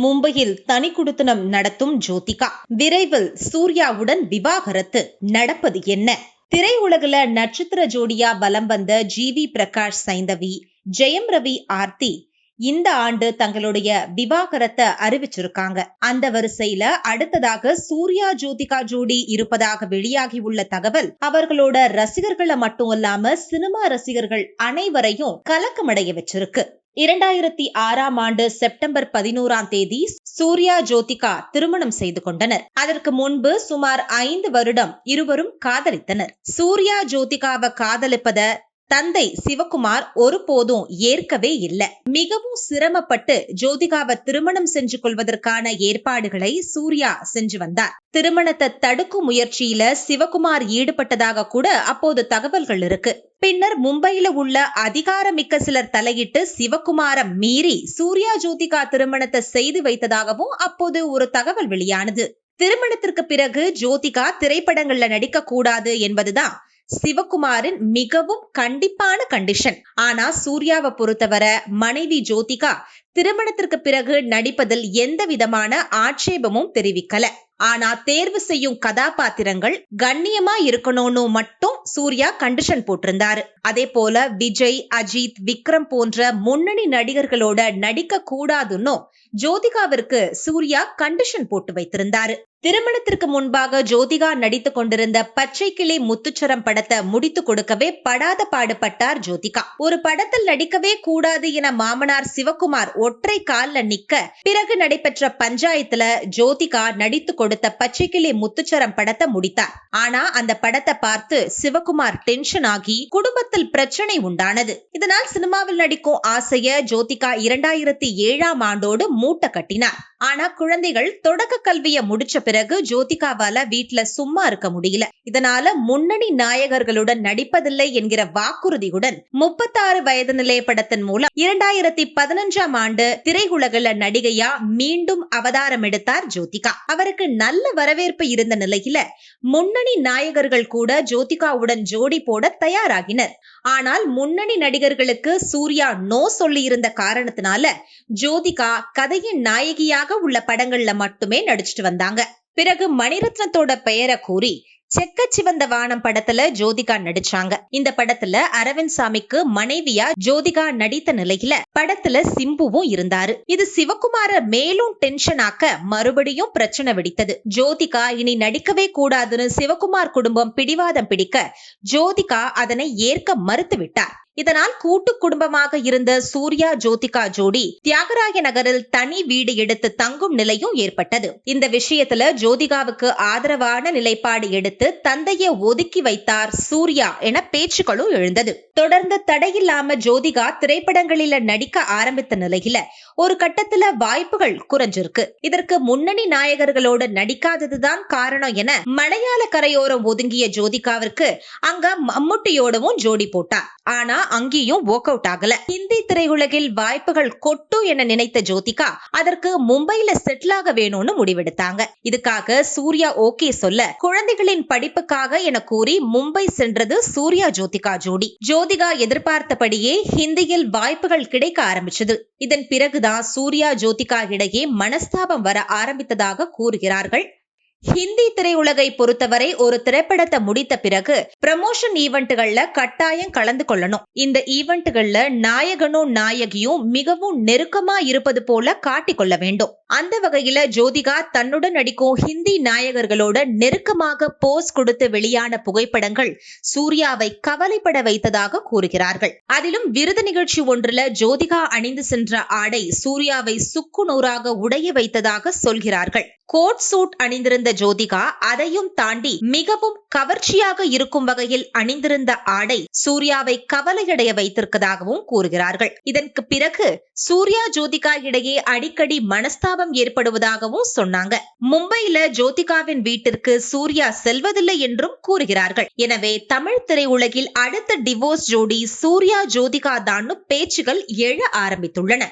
மும்பையில் தனி குடுத்தனம் நடத்தும் ஜோதிகா. விரைவில் சூர்யாவுடன் விவாகரத்து. நடப்பது என்ன? திரையுலகுல நட்சத்திர ஜோடியா வலம் வந்த ஜி வி பிரகாஷ் சைந்தவி ஜெயம் ரவி ஆர்த்தி இந்த ஆண்டு தங்களுடைய விவாகரத்தை அறிவிச்சிருக்காங்க. அந்த வரிசையில அடுத்ததாக சூர்யா ஜோதிகா ஜோடி இருப்பதாக வெளியாகி உள்ள தகவல் அவர்களோட ரசிகர்களை மட்டும் இல்லாம சினிமா ரசிகர்கள் அனைவரையும் கலக்கமடைய வச்சிருக்கு. இரண்டாயிரத்தி ஆறாம் ஆண்டு செப்டம்பர் பதினோராம் தேதி சூர்யா ஜோதிகா திருமணம் செய்து கொண்டனர். அதற்கு முன்பு சுமார் ஐந்து வருடம் இருவரும் காதலித்தனர். சூர்யா ஜோதிகாவை காதலிப்பத தந்தை சிவகுமார் ஒருபோதும் ஏற்கவே இல்லை. மிகவும் சிரமப்பட்டு ஜோதிகாவை திருமணம் செஞ்சு கொள்வதற்கான ஏற்பாடுகளை சூர்யா செஞ்சு வந்தார். திருமணத்தை தடுக்கும் முயற்சியில சிவகுமார் ஈடுபட்டதாக கூட அப்போது தகவல்கள் இருக்கு. பின்னர் மும்பையில உள்ள அதிகாரமிக்க சிலர் தலையிட்டு சிவகுமார மீறி சூர்யா ஜோதிகா திருமணத்தை செய்து வைத்ததாகவும் அப்போது ஒரு தகவல் வெளியானது. திருமணத்திற்கு பிறகு ஜோதிகா திரைப்படங்கள்ல நடிக்க கூடாது என்பதுதான் சிவகுமாரின் மிகவும் கண்டிப்பான கண்டிஷன் ஆனா சூர்யாவை பொறுத்தவரை மனைவி ஜோதிகா திருமணத்திற்கு பிறகு நடிப்பதில் எந்த விதமான ஆட்சேபமும் தெரிவிக்கல. ஆனா தேர்வு செய்யும் கதாபாத்திரங்கள் கண்ணியமா இருக்கணும்னு மட்டும் சூர்யா கண்டிஷன் போட்டிருந்தாரு. அதே போல விஜய் அஜித் விக்ரம் போன்ற முன்னணி நடிகர்களோட நடிக்க கூடாதுன்னு ஜோதிகாவிற்கு சூர்யா கண்டிஷன் போட்டு வைத்திருந்தாரு. திருமணத்திற்கு முன்பாக ஜோதிகா நடித்து கொண்டிருந்த பச்சை கிளி முத்துச்சரம் படத்தை முடித்து கொடுக்கவே படாத பாடுபட்டார் ஜோதிகா. ஒரு படத்தில் நடிக்கவே கூடாது என மாமனார் சிவகுமார் ஒற்றை கால்ல நிக்க பிறகு நடைபெற்ற பஞ்சாயத்துல ஜோதிகா நடித்து கொடுத்த பச்சை கிளி முத்துச்சரம் படத்தை முடித்தார். ஆனா அந்த படத்தை பார்த்து சிவகுமார் டென்ஷன் ஆகி குடும்பத்தில் பிரச்சனை உண்டானது. இதனால் சினிமாவில் நடிக்கும் ஆசைய ஜோதிகா இரண்டாயிரத்தி ஏழாம் ஆண்டோடு மூட்டை கட்டினார். ஆனா குழந்தைகள் தொடக்க கல்வியை முடிச்ச பிறகு ஜோதிகாவால வீட்டுல சும்மா இருக்க முடியல. இதனால முன்னணி நாயகர்களுடன் நடிப்பதில்லை என்கிற வாக்குறுதியுடன் முப்பத்தாறு வயது நிலைய படத்தின் மூலம் இரண்டாயிரத்தி பதினஞ்சாம் ஆண்டு திரையுலகில் நடிகையா மீண்டும் அவதாரம் எடுத்தார் ஜோதிகா. அவருக்கு நல்ல வரவேற்பு இருந்த நிலையில முன்னணி நாயகர்கள் கூட ஜோதிகாவுடன் ஜோடி போட தயாராகினர். ஆனால் முன்னணி நடிகர்களுக்கு சூர்யா நோ சொல்லி இருந்த காரணத்தினால ஜோதிகா கதையின் நாயகியாக உள்ள படங்கள்ல மட்டுமே நடிச்சிட்டு வந்தாங்க. பிறகு மணிரத்னத்தோட பெயரை கூறி செக்க சிவந்த வானம் படத்துல ஜோதிகா நடிச்சாங்க. இந்த படத்துல அரவிந்த் சாமிக்கு மனைவியா ஜோதிகா நடித்த நிலையில படத்துல சிம்புவும் இருந்தாரு. இது சிவகுமார மேலும் டென்ஷன் ஆக்க மறுபடியும் பிரச்சனை வெடித்தது. ஜோதிகா இனி நடிக்கவே கூடாதுன்னு சிவகுமார் குடும்பம் பிடிவாதம் பிடிக்க ஜோதிகா அதனை ஏற்க மறுத்து விட்டார். இதனால் கூட்டு குடும்பமாக இருந்த சூர்யா ஜோதிகா ஜோடி தியாகராய நகரில் தனி வீடு எடுத்து தங்கும் நிலையும் ஏற்பட்டது. இந்த விஷயத்துல ஜோதிகாவுக்கு ஆதரவான நிலைப்பாடு எடுத்து தந்தையை ஒதுக்கி வைத்தார் சூர்யா என பேச்சுக்களும் எழுந்தது. தொடர்ந்து தடையில்லாம ஜோதிகா திரைப்படங்களில நடிக்க ஆரம்பித்த நிலையில ஒரு கட்டத்துல வாய்ப்புகள் குறைஞ்சிருக்கு. இதற்கு முன்னணி நாயகர்களோடு நடிக்காததுதான் காரணம் என மலையாள கரையோரம் ஒதுங்கிய ஜோதிகாவிற்கு அங்க மம்முட்டியோடவும் ஜோடி போட்டார். ஆனா அங்கேயும் ஒர்க் அவுட் ஆகல. ஹிந்தி திரையுலகில் வாய்ப்புகள் கொட்டு என நினைத்த ஜோதிகா அதற்கு மும்பையில செட்டில் ஆக வேணும்னு முடிவெடுத்தாங்க. இதுக்காக சூர்யா ஓகே சொல்ல குழந்தைகளின் படிப்புக்காக என கூறி மும்பை சென்றது சூர்யா ஜோதிகா ஜோடி. ஜோதிகா எதிர்பார்த்தபடியே ஹிந்தியில் வாய்ப்புகள் கிடைக்க ஆரம்பிச்சது. இதன் பிறகுதான் சூர்யா ஜோதிகா இடையே மனஸ்தாபம் வர ஆரம்பித்ததாக கூறுகிறார்கள். ஹிந்தி திரையுலகை பொறுத்தவரை ஒரு திரைப்படத்தை முடித்த பிறகு ப்ரமோஷன் ஈவெண்ட்டுகள்ல கட்டாயம் கலந்து கொள்ளணும். இந்த ஈவெண்ட்டுகள்ல நாயகனும் நாயகியும் மிகவும் நெருக்கமா இருப்பது போல காட்டிக்கொள்ள வேண்டும். அந்த வகையில ஜோதிகா தன்னுடன் நடிக்கும் ஹிந்தி நாயகர்களோட நெருக்கமாக போஸ் கொடுத்து வெளியான புகைப்படங்கள் சூர்யாவை கவலைப்பட வைத்ததாக கூறுகிறார்கள். அதிலும் விருது நிகழ்ச்சி ஒன்றுல ஜோதிகா அணிந்து சென்ற ஆடை சூர்யாவை சுக்கு நூறாக உடைய வைத்ததாக சொல்கிறார்கள். கோட் சூட் அணிந்திருந்த ஜோதிகா அதையும் தாண்டி மிகவும் கவர்ச்சியாக இருக்கும் வகையில் அணிந்திருந்த ஆடை சூர்யாவை கவலையடைய வைத்திருப்பதாகவும் கூறுகிறார்கள். இதற்கு பிறகு சூர்யா ஜோதிகா இடையே அடிக்கடி மனஸ்தாபம் ஏற்படுவதாகவும் சொன்னாங்க. மும்பையில ஜோதிகாவின் வீட்டிற்கு சூர்யா செல்வதில்லை என்றும் கூறுகிறார்கள். எனவே தமிழ் திரையுலகில் அடுத்த டிவோர்ஸ் ஜோடி சூர்யா ஜோதிகா தான் பேச்சுகள் எழ ஆரம்பித்துள்ளன.